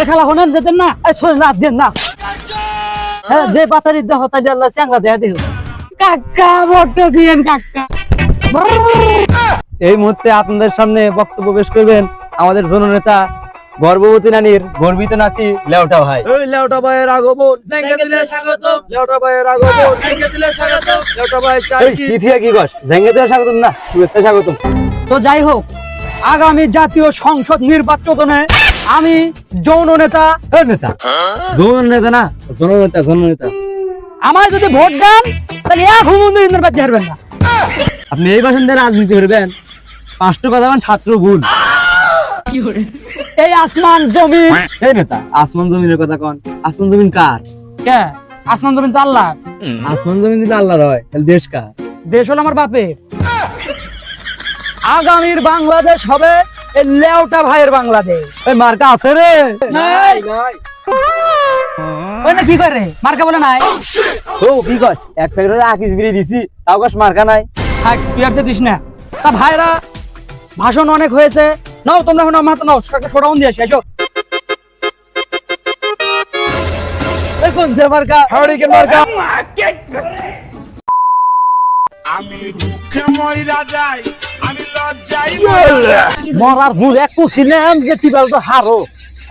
এ খেলা হনেন যেতেন না এই শোনেন না দেন না। হ্যাঁ যে বাতারি দেহ তাই আল্লাহ চ্যাংলা দেয়া দেহ। কাকা বট্ট দিয়েন কাকা। এই মুহূর্তে আপনাদের সামনে বক্তব্য পেশ করবেন আমাদের জননেতা গর্ভবতী নারীর গর্বিত নাতি লেওটা ভাই। ওই লেওটা ভাইয়ের আগমন। লেওটা ভাইয়ের আগমন। লেওটা ভাই চাই কি? থিয়া কি গস জাঙ্গে দিয়ে স্বাগতম না শুভেচ্ছা স্বাগতম। তো যাই হোক আগামী জাতীয় সংসদ নির্বাচনে আমি যৌন নেতা। নেতা। জন নেতা না জননেতা জননেতা আমায় যদি ভোট দেন তাহলে এক হুমুন্দ ইন্দ্র বাদ হারবেন না। আপনি এই বাসিন্দা রাজনীতি করবেন? পাঁচটা কথা ছাত্র ভুল। এই আসমান জমিন এই নেতা আসমান জমিনের কথা কন। আসমান জমিন কার? কে? আসমান জমিন তো আল্লাহ আসমান জমিন দিলে আল্লাহর হয় তাহলে দেশ কার? দেশ হলো আমার বাপের। আগামীর বাংলাদেশ হবে এই লেওটা ভাইয়ের বাংলাদেশ। এই মার্কা আছে রে। নাই। ওই না কি করে মার্কা বলে নাই। ও কি কস? এক প্যাকেট আকিস বিড়ি দিছি তাও কস মার্কা নাই। থাক তুই আর দিস না। তা ভাইরা ভাষণ অনেক হয়েছে। নাও তোমরা এখন আমার নাও শোডাউন দিয়ে আসি এসো দেখুন যে মার্কা? হাওড়িকের মার্কা? আমি দুঃখে যাই মরার ভুল একটু ছিলাম যে টিবেল তো হারো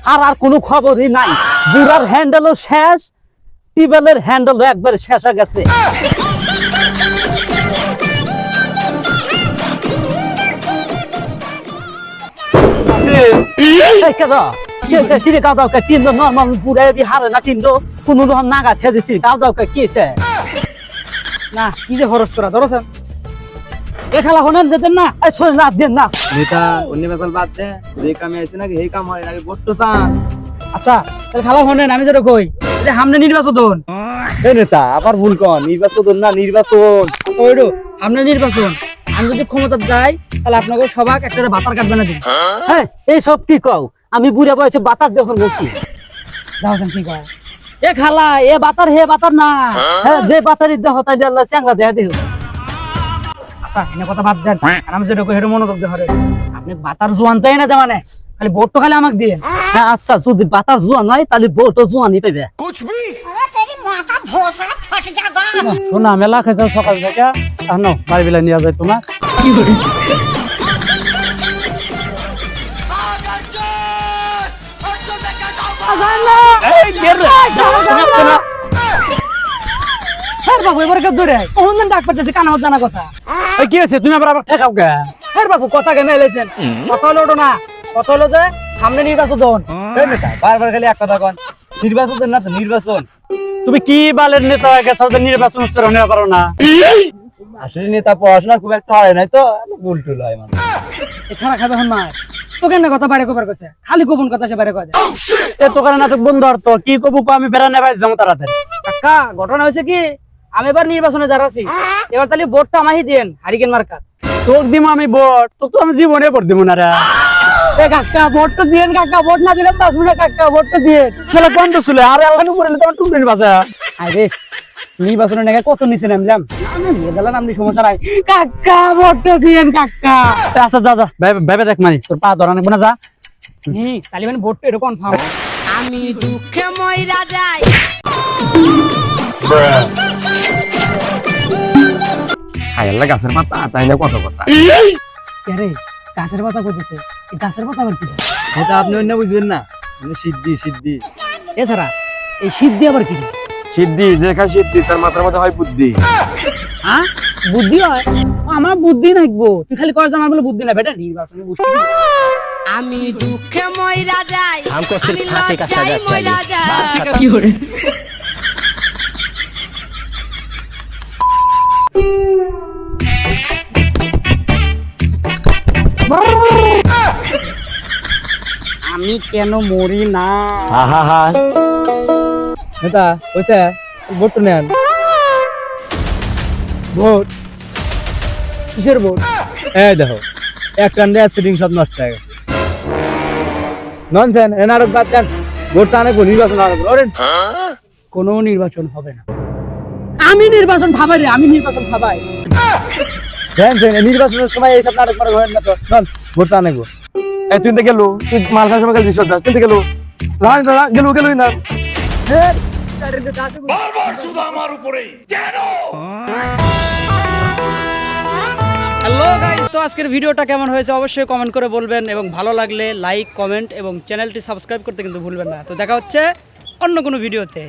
আর আর কোনো খবরই নাই বুড়ার হ্যান্ডেলও শেষ টিবেলের হ্যান্ডেলও একবার শেষ হয়ে গেছে হয়েছে? সিঁড়ি দাও? চিনলো বুড়া হারে না চিনলো? কোনো রকম নাগা ছেড়ে সিঁড়ি কাউ দাও কে? না কি যে হরস তোরা ধরছেন এ খেলা হনেন যেতেন না। এই শোনেন না দেন না। নেতা অন্য বাদ দে। যে কামে আছে নাকি এই কাম হয়। নাকি বসতো চান। আচ্ছা তাহলে খেলা হনেন আমি যেটা কই যে সামনে নির্বাচন। এই নেতা আবার ভুল কন। নির্বাচন না নির্বাচন। ওইডো সামনে নির্বাচন। আমি যদি ক্ষমতা যাই তাহলে আপনাকে সবাক একটা বাতার কাটবে না দিন হ্যাঁ এই সব কি কও? আমি বুড়া বয়সে বাতার যখন বলছি। কি কও? এ খালা এ বাতার হে বাতার না। হ্যাঁ? যে বাতারি দেহ তাই আল্লাহ চ্যাংলা দেয়া দেহ আচ্ছা এনে কথা বাদ দেন। হ্যাঁ। আমি যেটা কই মনোযোগ দিয়ে আপনি বাতার জোয়ান তাই না মানে খালি বোট খালি আমাকে দিয়ে। হ্যাঁ আচ্ছা যদি বাতার জোয়ান হয় তাহলে বোট জোয়ানই পাবে শোনা মেলা খেয়েছ সকাল থেকে। আনো বাড়ি বেলা নিয়ে যায় তোমার। কি হ্যাঁ, করি ডাক পাচ্ছে কানা জানা কথা। কি হয়েছে? তুমি আবার আবার ঠেকাও কে? হ্যাঁ বাবু কথা কেন এলেছেন? কথা হলো ওটা না। কথা হলো যে সামনে নির্বাচন বারবার খালি এক কথা কন। নির্বাচন না তো নির্বাচন। তুমি কি বালের নেতা হয়ে গেছো? নির্বাচন উচ্চারণ হতে পারো না। আসলে নেতা পড়াশোনা খুব একটা হয় নাই তো ভুল টুল হয় মানে। এছাড়া খাবে হন তোকে না কথা বাইরে কবার কথা খালি গোপন কথা সে বাইরে কথা এ তোকার নাটক বন্ধ আর তো কি কবু আমি বেড়ানে বাইরে যাব তাড়াতাড়ি। কাকা ঘটনা হয়েছে কি? আমি এবার নির্বাচনে দাঁড়াচ্ছি এবার তাহলে ভোটটা আমাহি দিয়েন হারিকেন মার্কাত তোক দিব আমি ভোট তোকে তো আমি জীবনে ভোট দিব না রে। এ কাকা ভোট তো দিয়েন কাকা ভোট না কাকা ভোট তো দিয়ে ছেলে বন্ধ ছিল আর আল্লাহ উপরে তোমার টুকরির বাসা আরে নির্বাচনের নাকি কত নিচে নামলাম? আমি সমস্যা নাই। কাকা ভোট দিয়েন কাকা। আচ্ছা যা যা ভেবে দেখ মানি তোর পা ধরা নেব না যা। হুম তাহলে মানে ভোট তো এরকম কনফার্ম আমি দুঃখে ময়রা যাই। খাইয়াল্লা গাছের পাতা তাইলে কত কথা রে গাছের পাতা কইতেছে এই গাছের পাতা আবার কি এটা আপনি অন্য বুঝবেন না মানে সিদ্ধি সিদ্ধি এছাড়া এই সিদ্ধি আবার কি সিদ্ধি যেখানে সিদ্ধি তার মাথার মধ্যে হয় বুদ্ধি হ্যাঁ বুদ্ধি হয় ও, আমার বুদ্ধি নাকবো তুই খালি কর আমার বলে বুদ্ধি না বেটা নির্বাচনে বুঝতে আমি দুঃখে ময়রা যাই हमको सिर्फ আমি फांसी का লজ্জায় सजा ময়রা चाहिए যাই। কি করে আমি কেন মরি না? হা হা ভোট নেন। ভোট? কিসের ভোট? এই দেখো এক সব নষ্ট হয়ে গেছে। বাদ দেন। ভোট কোন নির্বাচন কোনো নির্বাচন হবে না। আমি নির্বাচন ভাবাই আমি নির্বাচন ভাবাই। হ্যাঁ, নির্বাচনের সময় এইসব নাটক করা হয় না তো। নন ভোট আনে এই তুই তো গেলো। তুই মাল খাওয়ার সময় গেছিস তুই তো গেলো। লাইন দাঁড়া গেল গেল না। বারবার শুধু আমার উপরেই। হ্যালো গাইস তো আজকের ভিডিওটা কেমন হয়েছে অবশ্যই কমেন্ট করে বলবেন এবং ভালো লাগলে লাইক কমেন্ট এবং চ্যানেলটি সাবস্ক্রাইব করতে কিন্তু ভুলবেন না। তো দেখা হচ্ছে অন্য কোনো ভিডিওতে।